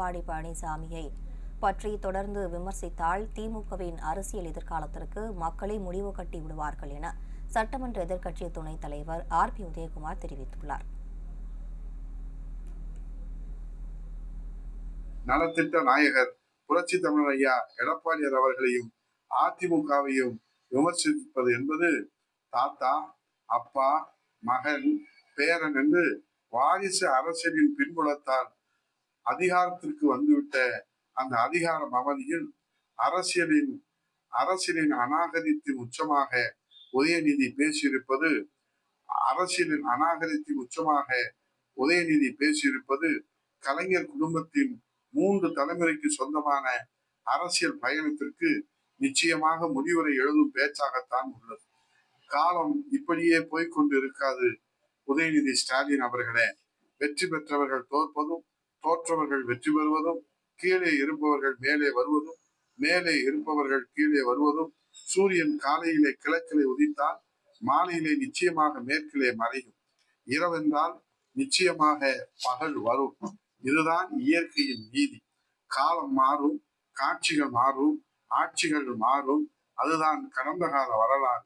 எடப்பாடி பழனிசாமியை பற்றி தொடர்ந்து விமர்சித்தால் திமுகவின் அரசியல் எதிர்காலத்திற்கு மக்களே முடிவு கட்டி விடுவார்கள் என சட்டமன்ற எதிர்க்கட்சி துணைத் தலைவர் ஆர் பி உதயகுமார் தெரிவித்துள்ளார். நலத்திட்ட நாயகர் புரட்சி தமிழர் ஐயா எடப்பாடியார் அவர்களையும் அதிமுகவையும் விமர்சிப்பது என்பது தாத்தா அப்பா மகன் பேரன் என்று வாரிசு அரசியலின் பின்புலத்தால் அதிகாரத்திற்கு வந்துவிட்ட அந்த அதிகார மமதியில் அரசியலின் அரசியலின் அநாகரித்தின் உச்சமாக உதயநிதி பேசியிருப்பது அரசியலின் அநாகரித்தின் உச்சமாக உதயநிதி பேசியிருப்பது கலைஞர் குடும்பத்தின் மூன்று தலைமுறைக்கு சொந்தமான அரசியல் பயணத்திற்கு நிச்சயமாக முடிவுரை எழுதும் பேச்சாகத்தான் உள்ளது. காலம் இப்படியே போய்க்கொண்டு இருக்காது உதயநிதி ஸ்டாலின் அவர்களே. வெற்றி பெற்றவர்கள் தோற்பதும் தோற்றவர்கள் வெற்றி பெறுவதும் கீழே இருப்பவர்கள் மேலே வருவதும் மேலே இருப்பவர்கள் கீழே வருவதும் சூரியன் காலையிலே கிழக்கிலே உதித்தால் மாலையிலே நிச்சயமாக மேற்கிலே மறையும். இரவென்றால் நிச்சயமாக பகல் வரும். இதுதான் இயற்கையின் நீதி. காலம் மாறும் காட்சிகள் மாறும் ஆட்சிகள் மாறும். அதுதான் கடந்த கால வரலாறு.